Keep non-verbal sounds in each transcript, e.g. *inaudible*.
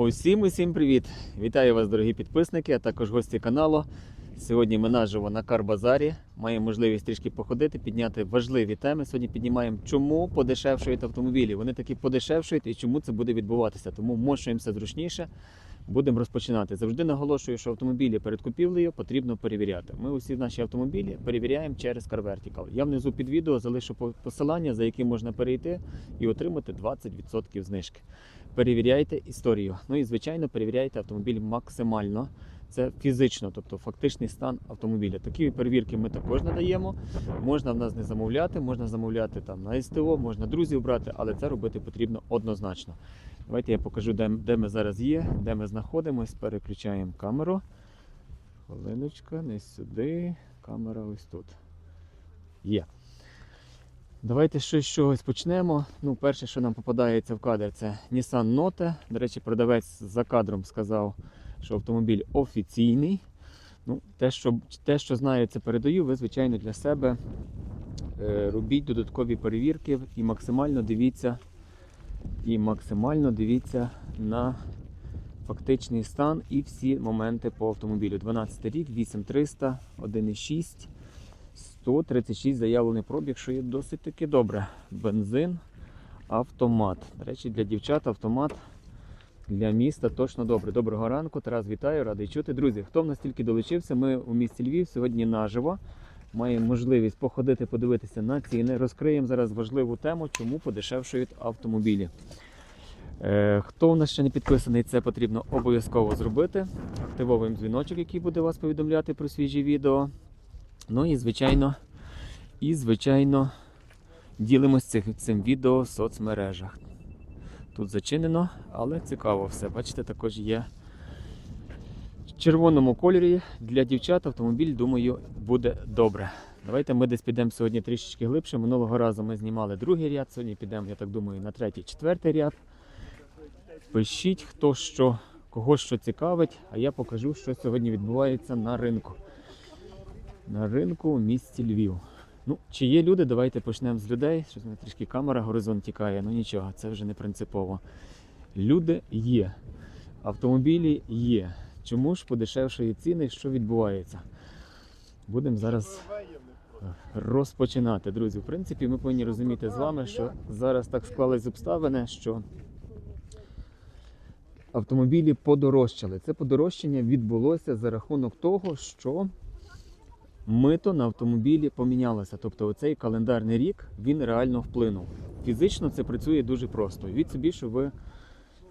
Усім усім привіт! Вітаю вас, дорогі підписники, а також гості каналу. Сьогодні ми наживо на Карбазарі. Маємо можливість трішки походити, підняти важливі теми. Сьогодні піднімаємо, чому подешевшують автомобілі. Вони таки подешевшують і чому це буде відбуватися. Тому мощуємося зручніше. Будемо розпочинати. Завжди наголошую, що автомобілі перед купівлею потрібно перевіряти. Ми усі наші автомобілі перевіряємо через CarVertical. Я внизу під відео залишу посилання, за яким можна перейти і отримати 20% знижки. Перевіряйте історію. Ну і звичайно, перевіряйте автомобіль максимально. Це фізично, тобто фактичний стан автомобіля. Такі перевірки ми також надаємо. Можна в нас не замовляти, можна замовляти там на СТО, можна друзів брати, але це робити потрібно однозначно. Давайте я покажу, де, де ми зараз є, де ми знаходимось. Переключаємо камеру. Хвилиночка, не сюди. Камера ось тут. Є. Давайте щось чогось почнемо. Ну, перше, що нам попадається в кадр, це Nissan Note. До речі, продавець за кадром сказав, що автомобіль офіційний. Ну, те, що, те, що знаю, це передаю, ви, звичайно, для себе е, робіть додаткові перевірки і максимально дивіться, і максимально дивіться на фактичний стан і всі моменти по автомобілю. 12 рік, 8300, 1,6. 136 заявлений пробіг, що є досить таки добре. Бензин, автомат. До речі, для дівчат автомат для міста точно добре. Доброго ранку, Тарас, вітаю, радий чути. Друзі, хто в нас тільки долучився, ми у місті Львів сьогодні наживо. Маємо можливість походити, подивитися на ціни. Розкриємо зараз важливу тему, чому подешевшують автомобілі. Е, Хто у нас ще не підписаний, це потрібно обов'язково зробити. Активовуємо дзвіночок, який буде вас повідомляти про свіжі відео. Ну і звичайно, і звичайно, ділимось цим відео в соцмережах. Тут зачинено, але цікаво все. Бачите, також є в червоному кольорі. Для дівчат автомобіль, думаю, буде добре. Давайте ми десь підемо сьогодні трішечки глибше. Минулого разу ми знімали другий ряд, сьогодні підемо, я так думаю, на третій, четвертий ряд. Пишіть, хто що, кого що цікавить, а я покажу, що сьогодні відбувається на ринку на ринку у місті Львів. Ну, чи є люди, давайте почнемо з людей. Щось мене трішки камера горизонт тікає, ну нічого, це вже не принципово. Люди є, автомобілі є. Чому ж подешевшої ціни, що відбувається? Будемо зараз розпочинати, друзі. В принципі, ми повинні розуміти з вами, що зараз так склались обставини, що автомобілі подорожчали. Це подорожчання відбулося за рахунок того, що мито на автомобілі помінялося. Тобто оцей календарний рік він реально вплинув. Фізично це працює дуже просто. Від собі, що ви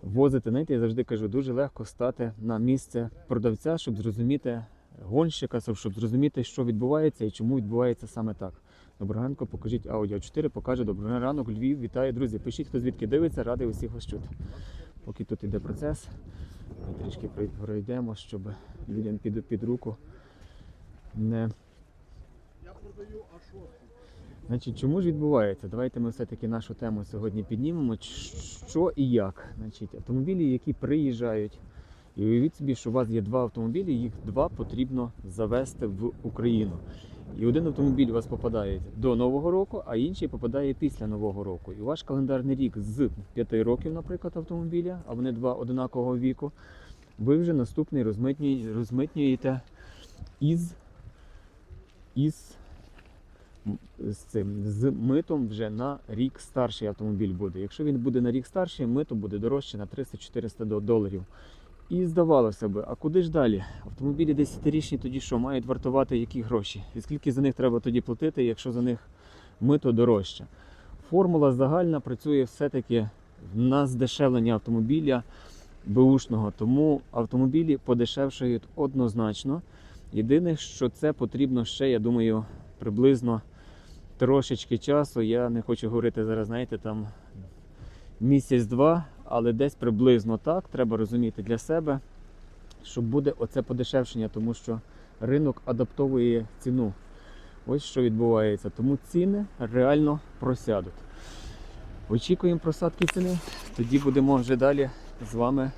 возите, знаєте, я завжди кажу, дуже легко стати на місце продавця, щоб зрозуміти гонщика, щоб зрозуміти, що відбувається і чому відбувається саме так. Доброго ранку, покажіть аудіо 4, покаже доброго ранок, Львів, вітаю, друзі. Пишіть, хто звідки дивиться, радий усіх вас чути. Поки тут іде процес, ми трішки пройдемо, щоб людям під, під руку не. Значить, чому ж відбувається? Давайте ми все-таки нашу тему сьогодні піднімемо. Що і як? Значить, автомобілі, які приїжджають, і уявіть собі, що у вас є два автомобілі, їх два потрібно завести в Україну. І один автомобіль у вас попадає до Нового року, а інший попадає після Нового року. І ваш календарний рік з 5 років, наприклад, автомобіля, а вони два одинакового віку, ви вже наступний розмитнюєте із, із з цим з митом вже на рік старший автомобіль буде. Якщо він буде на рік старший, мито буде дорожче на 300-400 доларів. І здавалося би, а куди ж далі? Автомобілі 10-річні тоді що, мають вартувати які гроші? І скільки за них треба тоді платити, якщо за них мито дорожче? Формула загальна працює все-таки на здешевлення автомобіля беушного, тому автомобілі подешевшають однозначно. Єдине, що це потрібно ще, я думаю, приблизно трошечки часу. Я не хочу говорити зараз, знаєте, там місяць-два, але десь приблизно так треба розуміти для себе, що буде оце подешевшення, тому що ринок адаптовує ціну. Ось що відбувається. Тому ціни реально просядуть. Очікуємо просадки ціни, тоді будемо вже далі з вами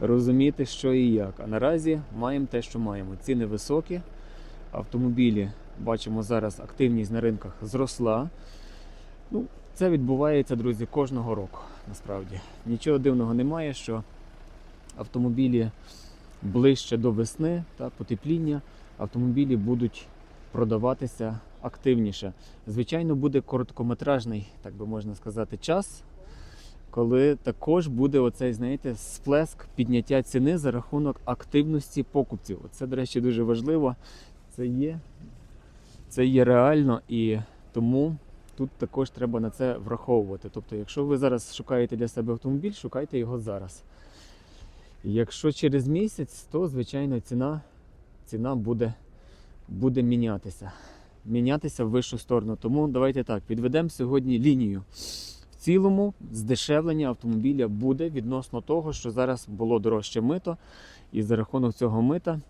розуміти, що і як. А наразі маємо те, що маємо. Ціни високі, автомобілі бачимо зараз активність на ринках зросла. Ну, це відбувається, друзі, кожного року. Насправді нічого дивного немає, що автомобілі ближче до весни та потепління, автомобілі будуть продаватися активніше. Звичайно, буде короткометражний, так би можна сказати, час, коли також буде оцей, знаєте, сплеск підняття ціни за рахунок активності покупців. Це, до речі, дуже важливо. Це є, це є реально і тому тут також треба на це враховувати. Тобто, якщо ви зараз шукаєте для себе автомобіль, шукайте його зараз. Якщо через місяць, то звичайно ціна, ціна буде, буде мінятися. Мінятися в вищу сторону. Тому давайте так, підведемо сьогодні лінію. В цілому здешевлення автомобіля буде відносно того, що зараз було дорожче мито, і за рахунок цього мита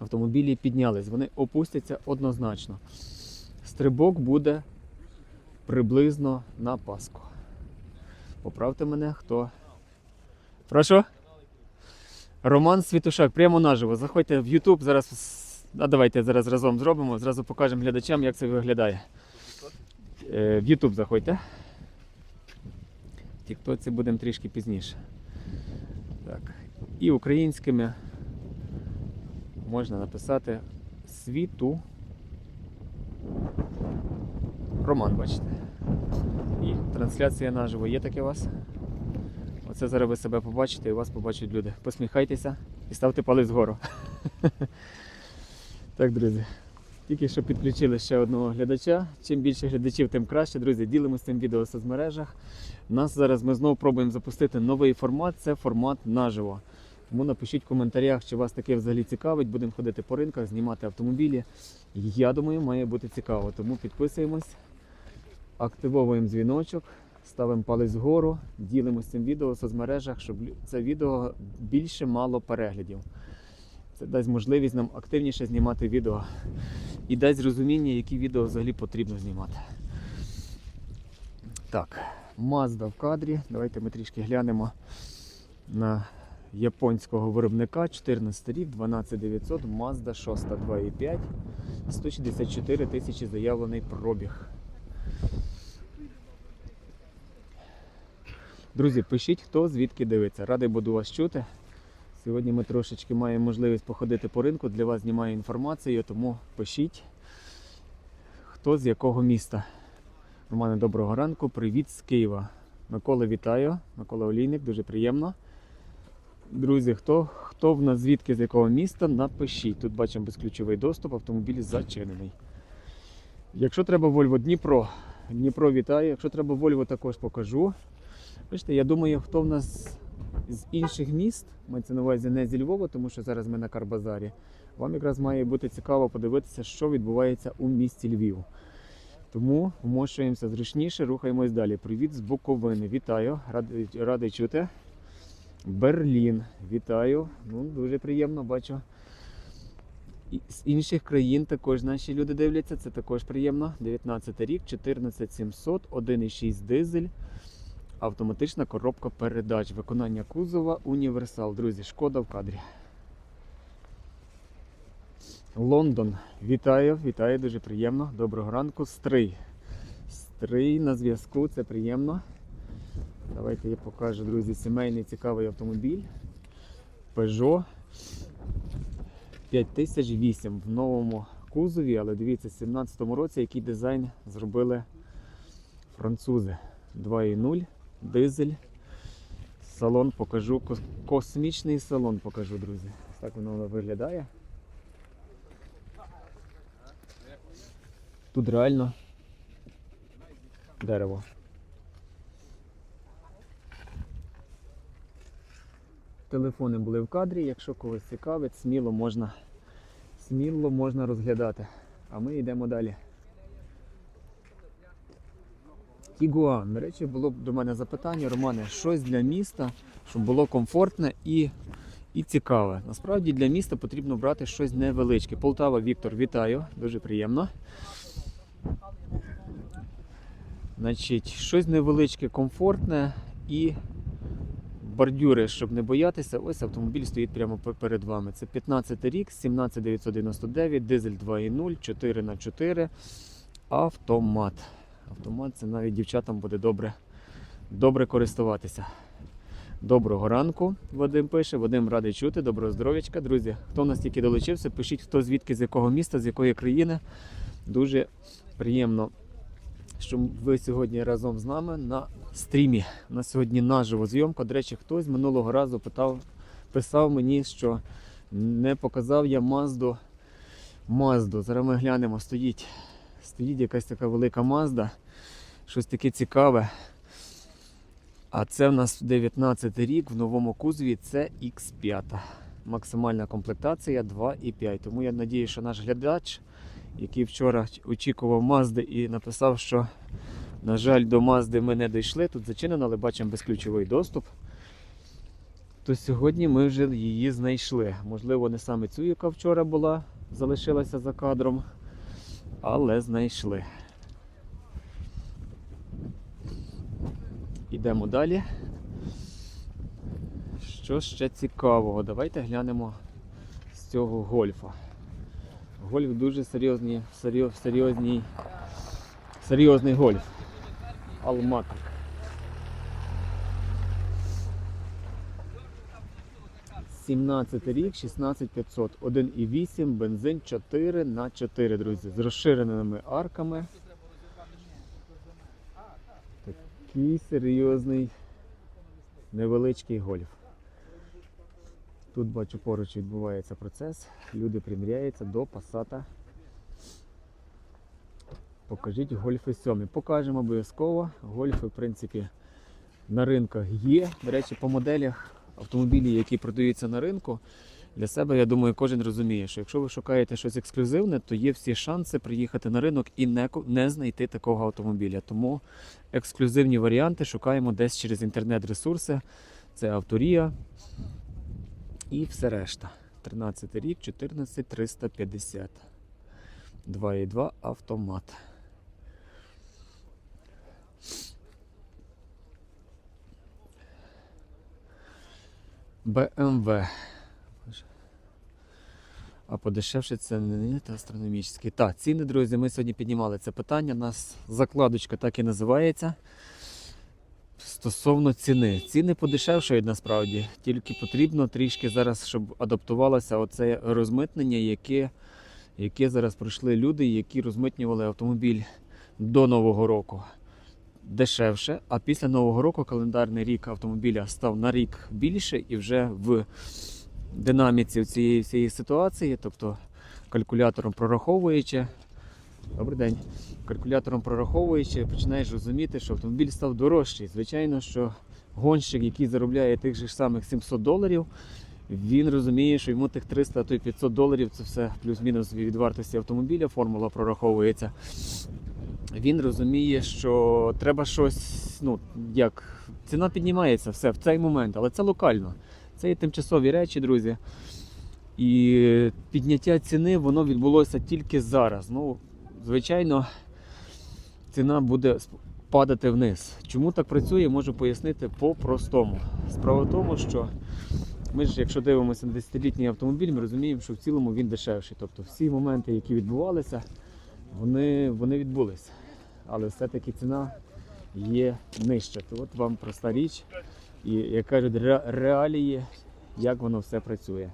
автомобілі піднялись. Вони опустяться однозначно. Стрибок буде приблизно на Пасху. Поправте мене, хто. Прошу? Роман Світушак, прямо наживо. Заходьте в YouTube, зараз. А давайте зараз разом зробимо, зразу покажемо глядачам, як це виглядає. Е, В YouTube заходьте. Тіктоці будемо трішки пізніше. Так. І українськими можна написати світу. Роман, бачите. І трансляція наживо є таке у вас. Оце зараз ви себе побачите і вас побачать люди. Посміхайтеся і ставте палець вгору. *laughs* Так, друзі. Тільки що підключили ще одного глядача. Чим більше глядачів, тим краще. Друзі, ділимося цим відео в соцмережах. Нас зараз ми знову пробуємо запустити новий формат це формат наживо. Тому напишіть в коментарях, чи вас таке взагалі цікавить. Будемо ходити по ринках, знімати автомобілі. Я думаю, має бути цікаво. Тому підписуємось, активовуємо дзвіночок, ставимо палець вгору, ділимося цим відео в соцмережах, щоб це відео більше мало переглядів. Це дасть можливість нам активніше знімати відео і дасть розуміння, які відео взагалі потрібно знімати. Так, Mazda в кадрі. Давайте ми трішки глянемо на японського виробника 14 рік, 12900, Mazda 6 2.5, 164 тисячі заявлений пробіг. Друзі, пишіть, хто звідки дивиться. Радий буду вас чути. Сьогодні ми трошечки маємо можливість походити по ринку. Для вас знімаю інформацію, тому пишіть, хто з якого міста. Романе, доброго ранку. Привіт з Києва. Микола, вітаю. Микола Олійник, дуже приємно. Друзі, хто, хто в нас звідки з якого міста, напишіть. Тут бачимо безключовий доступ, автомобіль зачинений. Якщо треба Volvo Дніпро, Дніпро вітаю. Якщо треба Volvo, також покажу. Бачите, я думаю, хто в нас з інших міст, мається на увазі не зі Львова, тому що зараз ми на Карбазарі. Вам якраз має бути цікаво подивитися, що відбувається у місті Львів. Тому вмощуємося зручніше, рухаємось далі. Привіт з Буковини. Вітаю, радий, радий чути. Берлін, вітаю. Ну, дуже приємно, бачу. І з інших країн також наші люди дивляться, це також приємно. 19 рік, 14700, 1,6 дизель. Автоматична коробка передач. Виконання кузова універсал. Друзі, шкода в кадрі. Лондон. Вітаю, вітаю, дуже приємно. Доброго ранку. Стрий. Стрий на зв'язку, це приємно. Давайте я покажу, друзі, сімейний цікавий автомобіль. Peugeot 5008 в новому кузові, але дивіться, в 2017 році який дизайн зробили французи. 2.0, дизель. Салон покажу. Космічний салон покажу, друзі. Так воно виглядає. Тут реально дерево. Телефони були в кадрі, якщо когось цікавить, сміло можна, сміло можна розглядати. А ми йдемо далі. Тігуан. До речі, було б до мене запитання, Романе, щось для міста, щоб було комфортне і, і цікаве. Насправді для міста потрібно брати щось невеличке. Полтава Віктор, вітаю, дуже приємно. Значить, щось невеличке, комфортне і бордюри, щоб не боятися. Ось автомобіль стоїть прямо перед вами. Це 15 рік, 17999, дизель 2.0, 4х4, автомат. Автомат це навіть дівчатам буде добре, добре користуватися. Доброго ранку, Вадим пише. Вадим радий чути. Доброго здоров'ячка. Друзі, хто нас тільки долучився, пишіть, хто звідки, з якого міста, з якої країни. Дуже приємно, що ви сьогодні разом з нами на стрімі. У нас сьогодні наживо зйомка. До речі, хтось минулого разу питав, писав мені, що не показав я Мазду. Мазду. Зараз ми глянемо, стоїть. Стоїть якась така велика Мазда. Щось таке цікаве. А це в нас 19 рік в новому кузові це X5. Максимальна комплектація 2,5. Тому я надію, що наш глядач, який вчора очікував Мазди і написав, що, на жаль, до Мазди ми не дійшли. Тут зачинено, але бачимо безключовий доступ. То сьогодні ми вже її знайшли. Можливо, не саме цю, яка вчора була, залишилася за кадром, але знайшли. Ідемо далі. Що ще цікавого? Давайте глянемо з цього гольфа. Гольф дуже серйозний, серйоз, серйозній, серйозний гольф. Алматик. Сімнадцятий рік, 16500, 1,8, бензин 4 на 4, друзі, з розширеними арками. Такий серйозний невеличкий гольф. Тут бачу поруч відбувається процес. Люди приміряються до пасата. Покажіть гольфи 7. Покажемо обов'язково. Гольфи, в принципі, на ринках є. До речі, по моделях автомобілів, які продаються на ринку, для себе, я думаю, кожен розуміє, що якщо ви шукаєте щось ексклюзивне, то є всі шанси приїхати на ринок і не, не знайти такого автомобіля. Тому ексклюзивні варіанти шукаємо десь через інтернет-ресурси. Це авторія і все решта. 13 рік, 14350. 2,2 автомат. BMW. А подешевше це не та астрономічний. Так, ціни, друзі, ми сьогодні піднімали це питання. У нас закладочка так і називається. Стосовно ціни. Ціни подешевшають насправді. Тільки потрібно трішки зараз, щоб адаптувалося оце розмитнення, яке, яке зараз пройшли люди, які розмитнювали автомобіль до Нового року дешевше. А після Нового року календарний рік автомобіля став на рік більше і вже в динаміці цієї всієї ситуації, тобто калькулятором прораховуючи. Добрий день. Калькулятором прораховуючи, починаєш розуміти, що автомобіль став дорожчий. Звичайно, що гонщик, який заробляє тих же самих 700 доларів, він розуміє, що йому тих 300, а то й 500 доларів це все плюс-мінус від вартості автомобіля, формула прораховується. Він розуміє, що треба щось, ну як ціна піднімається все в цей момент, але це локально. Це є тимчасові речі, друзі. І підняття ціни воно відбулося тільки зараз. Ну, звичайно, ціна буде падати вниз. Чому так працює, можу пояснити по-простому. Справа в тому, що ми ж, якщо дивимося на 10-літній автомобіль, ми розуміємо, що в цілому він дешевший. Тобто всі моменти, які відбувалися, вони, вони відбулися. Але все-таки ціна є нижча. То от вам проста річ. І як кажуть, ре- реалії, як воно все працює.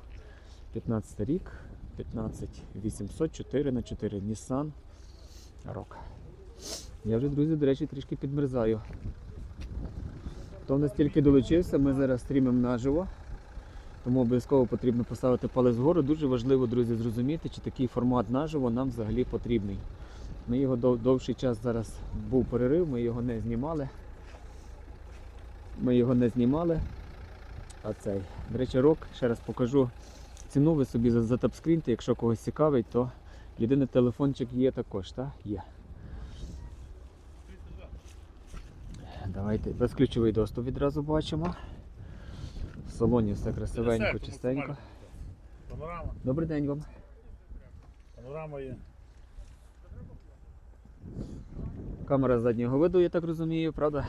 15 рік, 15 800, 4 на 4 Nissan Rock. Я вже, друзі, до речі, трішки підмерзаю. Хто в нас тільки долучився, ми зараз стрімимо наживо. Тому обов'язково потрібно поставити палець вгору. Дуже важливо, друзі, зрозуміти, чи такий формат наживо нам взагалі потрібний. Ми його дов- довший час зараз був перерив, ми його не знімали. Ми його не знімали. А цей. До речі, рок, ще раз покажу ціну, ви собі за- затапскріньте, якщо когось цікавить, то єдиний телефончик є також, так? Є. Давайте безключовий доступ відразу бачимо. В салоні все красивенько, чистенько. Панорама. Добрий день вам. Панорама є. Камера заднього виду, я так розумію, правда?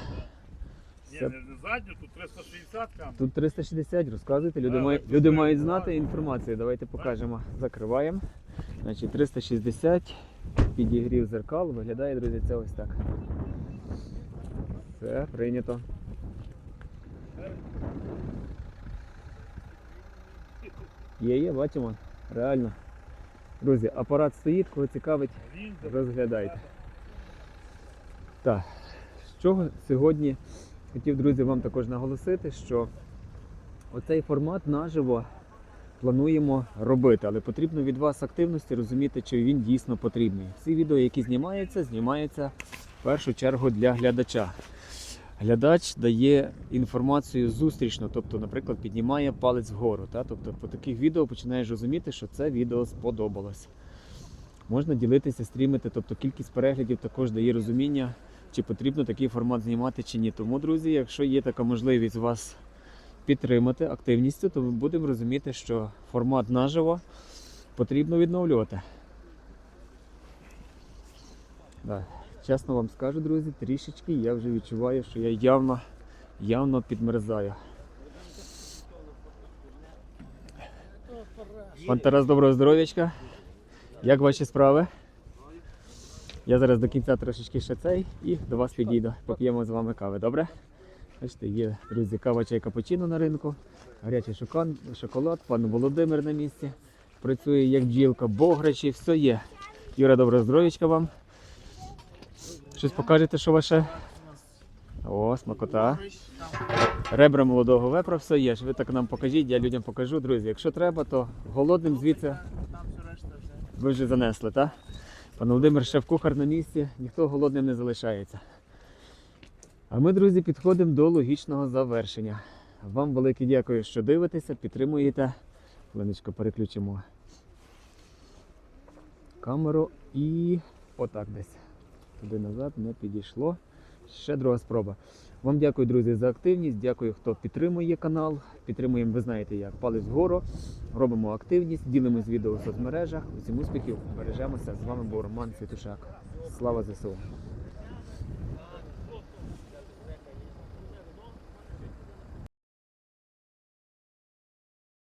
Ні, не, не задню, тут 360 камер. Тут 360, розказуйте, люди, Да, мають, люди мають знати інформацію. Давайте покажемо. Закриваємо. Значить 360 підігрів зеркал, виглядає, друзі, це ось так. Все, прийнято. Є, є, бачимо, реально. Друзі, апарат стоїть, кого цікавить, розглядайте. Так, з чого сьогодні хотів, друзі, вам також наголосити, що оцей формат наживо плануємо робити, але потрібно від вас активності розуміти, чи він дійсно потрібний. Всі відео, які знімаються, знімаються в першу чергу для глядача. Глядач дає інформацію зустрічно, тобто, наприклад, піднімає палець вгору. Та? Тобто по таких відео починаєш розуміти, що це відео сподобалось. Можна ділитися, стрімити, тобто кількість переглядів також дає розуміння, чи потрібно такий формат знімати чи ні. Тому, друзі, якщо є така можливість вас підтримати активністю, то ми будемо розуміти, що формат наживо потрібно відновлювати. Да. Чесно вам скажу, друзі, трішечки я вже відчуваю, що я явно, явно підмерзаю. Пан Тарас, доброго здоров'ячка. Як ваші справи? Я зараз до кінця трошечки ще цей і до вас підійду. Поп'ємо з вами кави, добре? Бачите, є, друзі, кава чай капучино на ринку, гарячий шокан, шоколад, пан Володимир на місці. Працює як бджілка, бограчі, все є. Юра, доброго здоров'ячка вам. Щось покажете, що ваше? О, смакота. Ребра молодого вепра, все є. Ви так нам покажіть, я людям покажу. Друзі, якщо треба, то голодним звідси ви вже занесли, так? Пан Володимир шеф-кухар на місці, ніхто голодним не залишається. А ми, друзі, підходимо до логічного завершення. Вам велике дякую, що дивитеся, підтримуєте. Хвилиночку переключимо камеру і отак десь. Туди назад не підійшло. Ще друга спроба. Вам дякую, друзі, за активність. Дякую, хто підтримує канал. Підтримуємо, ви знаєте як, палець вгору. Робимо активність, ділимось відео в соцмережах. Усім успіхів, бережемося. З вами був Роман Світушак. Слава ЗСУ!